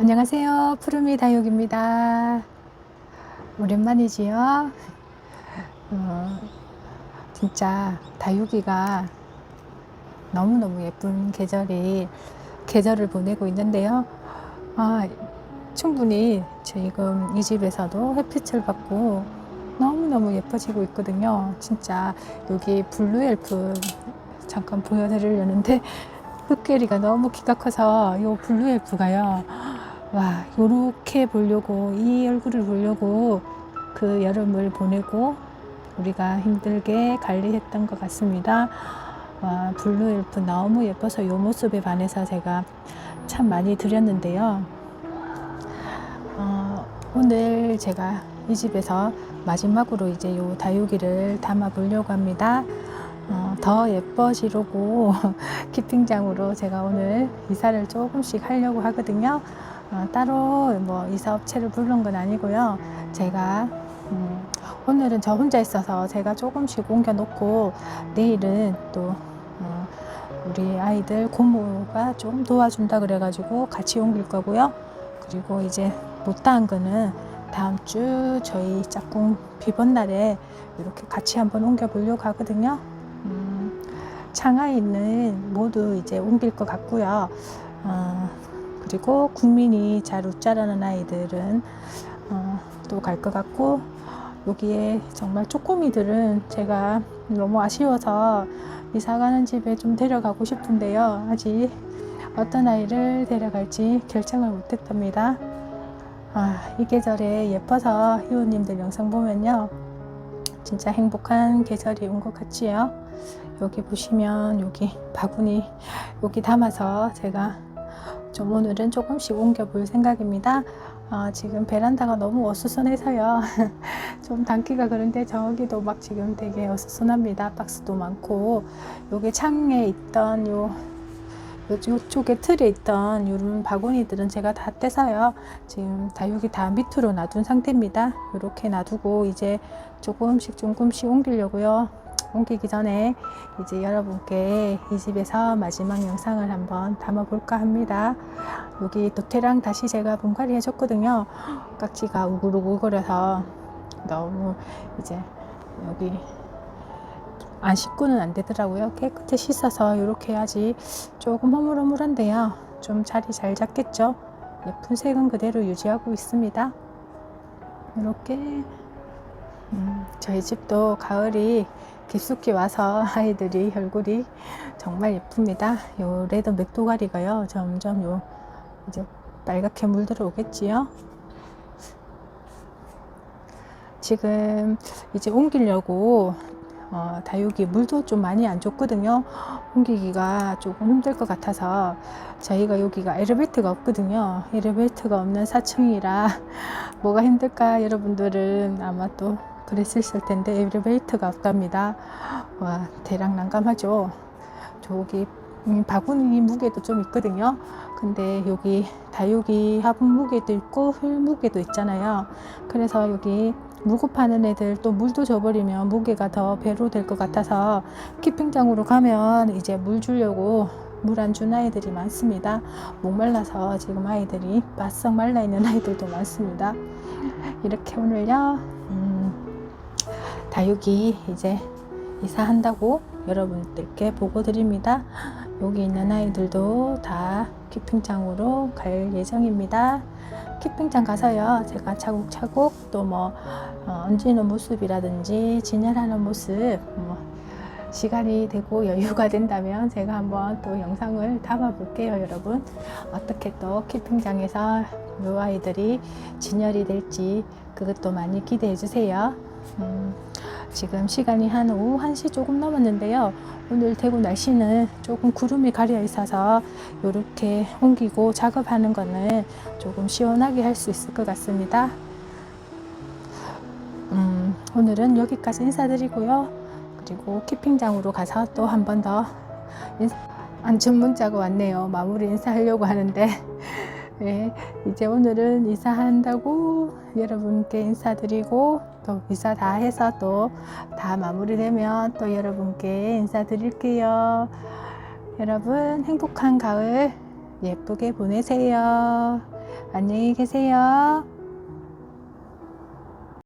안녕하세요. 푸르미 다육입니다. 오랜만이지요? 어, 진짜 다육이가 너무너무 예쁜 계절이, 계절을 보내고 있는데요. 아, 충분히 지금 이 집에서도 햇빛을 받고 너무너무 예뻐지고 있거든요. 진짜 여기 블루 엘프 잠깐 보여드리려는데 흑계리가 너무 키가 커서 이 블루 엘프가요. 와, 요렇게 보려고, 이 얼굴을 보려고 그 여름을 보내고 우리가 힘들게 관리했던 것 같습니다. 와, 블루 엘프 너무 예뻐서 요 모습에 반해서 제가 참 많이 드렸는데요. 어, 오늘 제가 이 집에서 마지막으로 이제 요 다육이를 담아 보려고 합니다. 어, 더 예뻐지려고 키핑장으로 제가 오늘 이사를 조금씩 하려고 하거든요. 어, 따로 뭐 이사 업체를 부른 건 아니고요. 제가 음, 오늘은 저 혼자 있어서 제가 조금씩 옮겨 놓고 내일은 또 어, 우리 아이들 고모가 좀 도와준다 그래가지고 같이 옮길 거고요. 그리고 이제 못다한 거는 다음 주 저희 짝꿍 비번 날에 이렇게 같이 한번 옮겨 보려고 하거든요. 음, 창하에 있는 모두 이제 옮길 것 같고요. 어, 그리고 국민이 잘 웃자라는 아이들은 어, 또갈 것 같고 여기에 정말 쪼꼬미들은 제가 너무 아쉬워서 이사 가는 집에 좀 데려가고 싶은데요. 아직 어떤 아이를 데려갈지 결정을 못했답니다. 아, 이 계절에 예뻐서 희우님들 영상 보면요. 진짜 행복한 계절이 온 것 같지요. 여기 보시면 여기 바구니 여기 담아서 제가 좀 오늘은 조금씩 옮겨 볼 생각입니다. 아, 지금 베란다가 너무 어수선해서요. 좀 담기가 그런데 저기도 막 지금 되게 어수선합니다. 박스도 많고 여기 창에 있던 요 요쪽에 틀에 있던 이런 바구니들은 제가 다 떼서요. 지금 다육이 다 밑으로 놔둔 상태입니다. 이렇게 놔두고 이제 조금씩 조금씩 옮기려고요. 옮기기 전에 이제 여러분께 이 집에서 마지막 영상을 한번 담아볼까 합니다. 여기 도태랑 다시 제가 분갈이 해줬거든요. 깍지가 우글우글거려서 너무 이제 여기 안 씻고는 안 되더라고요. 깨끗이 씻어서 이렇게 해야지 조금 허물허물한데요. 좀 자리 잘 잡겠죠? 예쁜 색은 그대로 유지하고 있습니다. 이렇게 음, 저희 집도 가을이 깊숙이 와서 아이들이 얼굴이 정말 예쁩니다. 요 레드 맥도가리가요. 점점 요 이제 빨갛게 물들어 오겠지요. 지금 이제 옮기려고 어, 다육이 물도 좀 많이 안 줬거든요. 옮기기가 조금 힘들 것 같아서 저희가 여기가 엘리베이터가 없거든요. 엘리베이터가 없는 4층이라 뭐가 힘들까 여러분들은 아마 또 그랬을 텐데 엘리베이터가 없답니다. 와 대략 난감하죠. 저기 음, 바구니 무게도 좀 있거든요. 근데 여기 다육이 화분 무게도 있고 흙 무게도 있잖아요. 그래서 여기 파는 애들 또 물도 줘버리면 무게가 더 배로 될 것 같아서 키핑장으로 가면 이제 물 주려고 물 안 준 아이들이 많습니다. 목말라서 지금 아이들이 바싹 말라 있는 아이들도 많습니다. 이렇게 오늘요, 음, 다육이 이제 이사한다고 여러분들께 보고 드립니다. 여기 있는 아이들도 다 키핑장으로 갈 예정입니다. 키핑장 가서요, 제가 차곡차곡 또 뭐, 어, 얹는 모습이라든지 진열하는 모습, 뭐, 시간이 되고 여유가 된다면 제가 한번 또 영상을 담아 볼게요, 여러분. 어떻게 또 키핑장에서 요 아이들이 진열이 될지 그것도 많이 기대해 주세요. 음, 지금 시간이 한 오후 1시 조금 넘었는데요. 오늘 대구 날씨는 조금 구름이 가려 있어서 이렇게 옮기고 작업하는 거는 조금 시원하게 할 수 있을 것 같습니다. 음, 오늘은 여기까지 인사드리고요. 그리고 키핑장으로 가서 또 한 번더 안전 문자가 왔네요. 마무리 인사하려고 하는데 네, 이제 오늘은 이사한다고 여러분께 인사드리고 또 이사 다 해서 또 다 마무리되면 또 여러분께 인사드릴게요. 여러분 행복한 가을 예쁘게 보내세요. 안녕히 계세요.